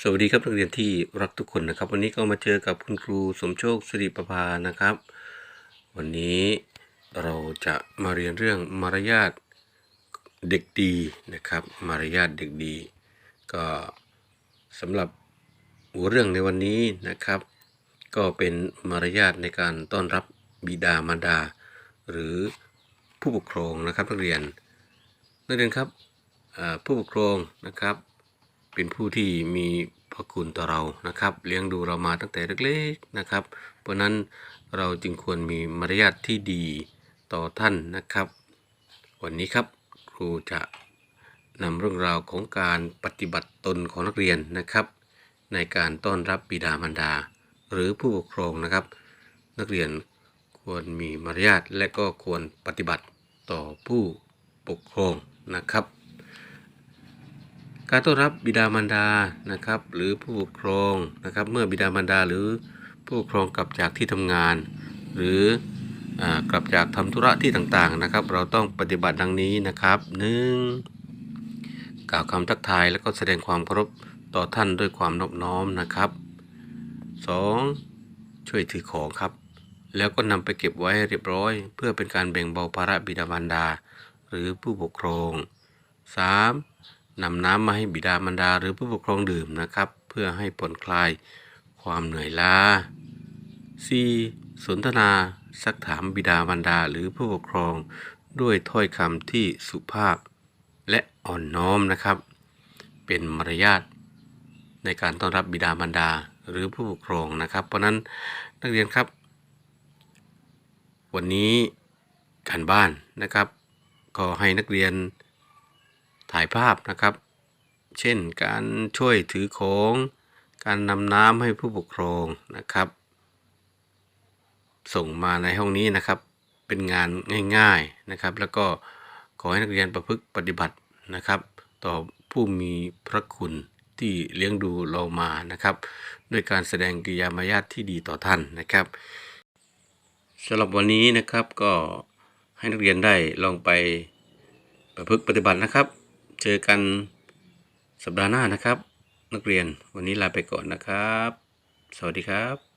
สวัสดีครับนักเรียนที่รักทุกคนนะครับ วันนี้ก็มาเจอกับคุณครูสมโชคสิริประภานะครับ วันนี้เราจะมาเรียนเรื่องมารยาทเด็กดีนะครับ มารยาทเด็กดี ก็สำหรับหัวเรื่องในวันนี้นะครับ ก็เป็นมารยาทในการต้อนรับบิดามารดา หรือผู้ปกครองนะครับนักเรียนนักเรียนครับผู้ปกครองนะครับ เป็นผู้ที่มีพระคุณต่อเรานะครับ เลี้ยงดูเรามาตั้งแต่เล็กๆนะครับ เพราะนั้นเราจึงควรมีมารยาทที่ดีต่อท่านนะครับ วันนี้ครับครูจะนำเรื่องราวของการปฏิบัติตนของนักเรียนนะครับ ในการต้อนรับบิดามารดา หรือผู้ปกครองนะครับ นักเรียนควรมีมารยาทและก็ควรปฏิบัติต่อผู้ปกครองนะครับ การต้อนรับบิดามารดานะครับ หรือผู้ปกครองนะครับ เมื่อบิดามารดาหรือผู้ปกครองกลับจากที่ทำงาน หรืออกลับจากทำธุระที่ต่างๆนะครับ เราต้องปฏิบัติดังนี้นะครับหนึ่งกล่าวคำทักทายแล้วก็แสดงความเคารพต่อท่านด้วยความนอบน้อมนะครับสองช่วยถือของครับ แล้วก็นำไปเก็บไว้เรียบร้อย เพื่อเป็นการแบ่งเบาภาระบิดามารดา หรือผู้ปกครอง 3. นำน้ำมาให้บิดามารดาหรือผู้ปกครองดื่มนะครับ เพื่อให้ผ่อนคลายความเหนื่อยล้า 4. สนทนาซักถามบิดามารดาหรือผู้ปกครองด้วยถ้อยคำที่สุภาพและอ่อนน้อมนะครับ เป็นมารยาทในการต้อนรับบิดามารดาหรือผู้ปกครองนะครับ เพราะฉะนั้นนักเรียนครับ วันนี้การบ้านนะครับ ก็ให้นักเรียน ถ่ายภาพนะครับ เช่นการช่วยถือของ การนำน้ำให้ผู้ปกครองนะครับ ส่งมาในห้องนี้นะครับ เป็นงานง่ายๆนะครับ แล้วก็ขอให้นักเรียนประพฤติปฏิบัตินะครับ ต่อผู้มีพระคุณที่เลี้ยงดูเรามานะครับ ด้วยการแสดงกิริยามารยาทที่ดีต่อท่านนะครับสำหรับวันนี้นะครับก็ให้นักเรียนได้ลองไปประพฤติปฏิบัตินะครับ เจอกันสัปดาห์หน้านะครับ นักเรียนวันนี้ลาไปก่อนนะครับ สวัสดีครับ